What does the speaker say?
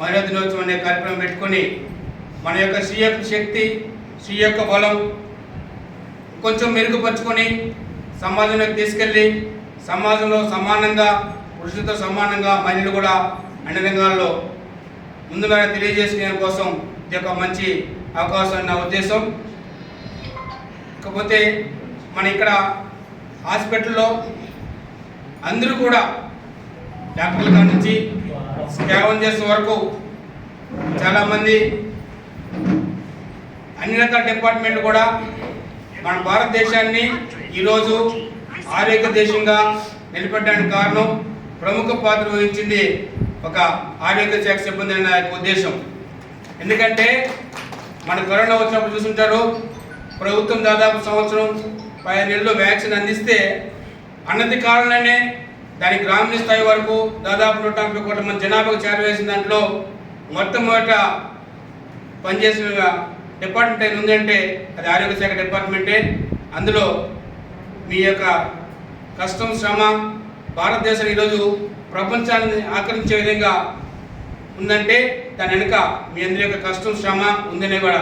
మహిళా దినోత్సవం అనే కార్యక్రమం పెట్టుకొని మన యొక్క స్త్రీ యొక్క శక్తి స్త్రీ యొక్క బలం కొంచెం మెరుగుపరుచుకొని సమాజంలోకి తీసుకెళ్ళి సమాజంలో సమానంగా పురుషులతో సమానంగా మహిళలు కూడా అన్ని రంగాల్లో ముందుగా తెలియజేసుకునే కోసం ఇది ఒక మంచి అవకాశం నా ఉద్దేశం. కాకపోతే మన ఇక్కడ హాస్పిటల్లో అందరూ కూడా డాక్టర్ల కాడ నుంచి స్కావెంజర్స్ వరకు చాలామంది అన్ని రకాల డిపార్ట్మెంట్లు కూడా మన భారతదేశాన్ని ఈరోజు ఆరోగ్య దేశంగా నిలబెట్టడానికి కారణం ప్రముఖ పాత్ర వహించింది ఒక ఆరోగ్య శాఖ సిబ్బంది అనే యొక్క ఉద్దేశం. ఎందుకంటే మన కరోనా వచ్చినప్పుడు చూసుంటారు ప్రభుత్వం దాదాపు సంవత్సరం పది నెలలు వ్యాక్సిన్ అందిస్తే అన్నది కారణనే దాని గ్రామీణ స్థాయి వరకు దాదాపు నూట నలభై కోట్ల మంది జనాభాకు చేరవేసిన దాంట్లో మొట్టమొదట పనిచేసిన డిపార్ట్మెంట్ ఏది ఉందంటే అది ఆరోగ్య శాఖ డిపార్ట్మెంటే. అందులో మీ యొక్క కష్టం శ్రమ భారతదేశం ఈరోజు ప్రపంచాన్ని ఆకర్షించే విధంగా ఉందంటే దాని వెనుక మీ అందరి యొక్క కష్టం శ్రమ ఉందనే కూడా